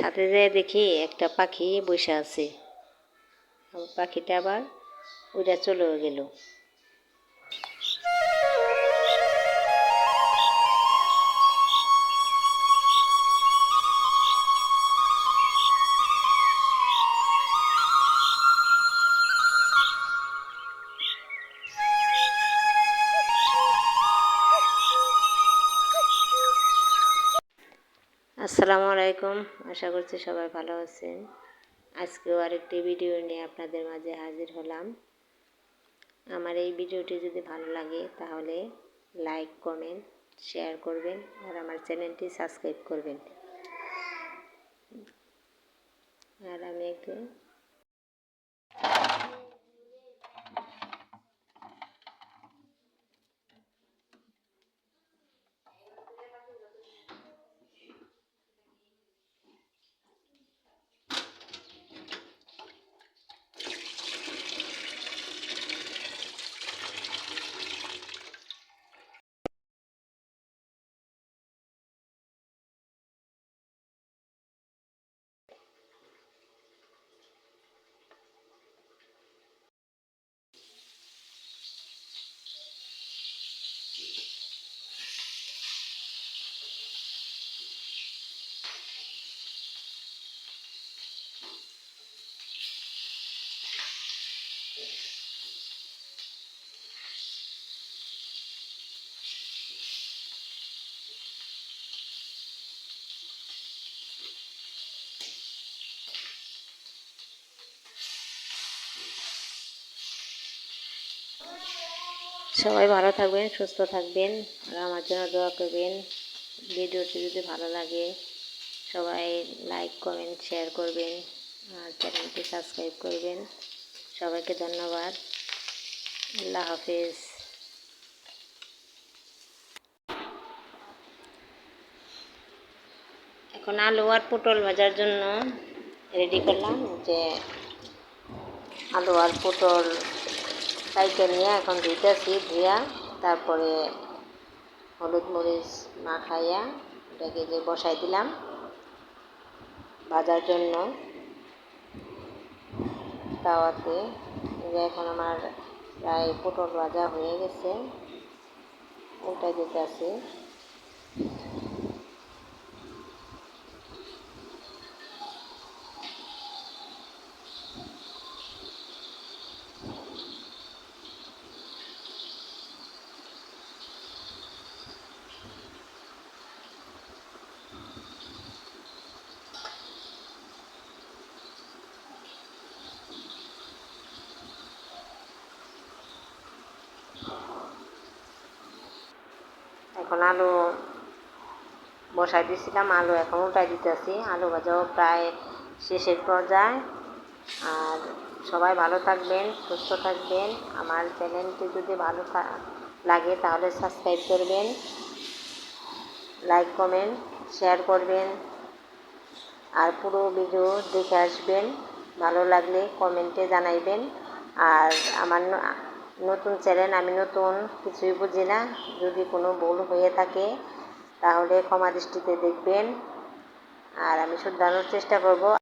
ছাদে যেয়ে দেখি একটা পাখি বসে আছে। পাখিটা আবার উড়ে চলেও গেল। আসসালামু আলাইকুম। আশা করছি সবাই ভালো আছেন। আজকেও আরেকটি ভিডিও নিয়ে আপনাদের মাঝে হাজির হলাম। আমার এই ভিডিওটি যদি ভালো লাগে, তাহলে লাইক, কমেন্ট, শেয়ার করবেন আর আমার চ্যানেলটি সাবস্ক্রাইব করবেন। আর আমি একটু সবাই ভালো থাকবেন, সুস্থ থাকবেন, আর আমার জন্য দোয়া করবেন। ভিডিওটি যদি ভালো লাগে, সবাই লাইক কমেন্ট শেয়ার করবেন, আর চ্যানেলটি সাবস্ক্রাইব করবেন। সবাইকে ধন্যবাদ। আল্লাহ হাফিজ। এখন আলু আর পটল ভাজার জন্য রেডি করলাম। যে আলু আর পটল কাইটে নিয়ে এখন ধুইতেছি ধুয়া তারপরে হলুদ মরিচ মাখাইয়া এটাকে যে বসাই দিলাম ভাজার জন্য। তাওয়াতে এখন আমার প্রায় পটল ভাজা হয়ে গেছে ওটা যেতে এখন আলু বসাই দিয়েছিলাম, আলু এখন উঠাই দিতেছি। আলু ভাজাও প্রায় শেষের পর্যায়ে। আর সবাই ভালো থাকবেন, সুস্থ থাকবেন। আমার চ্যানেলটি যদি ভালো লাগে তাহলে সাবস্ক্রাইব করবেন, লাইক, কমেন্ট, শেয়ার করবেন। আর পুরো ভিডিও দেখে আসবেন। ভালো লাগলে কমেন্টে জানাইবেন। আর আমার নতুন চ্যানেল, আমি নতুন, কিছুই বুঝি না। যদি কোনো ভুল হয়ে থাকে, তাহলে ক্ষমা দৃষ্টিতে দেখবেন। আর আমি শুধরানোর চেষ্টা করব।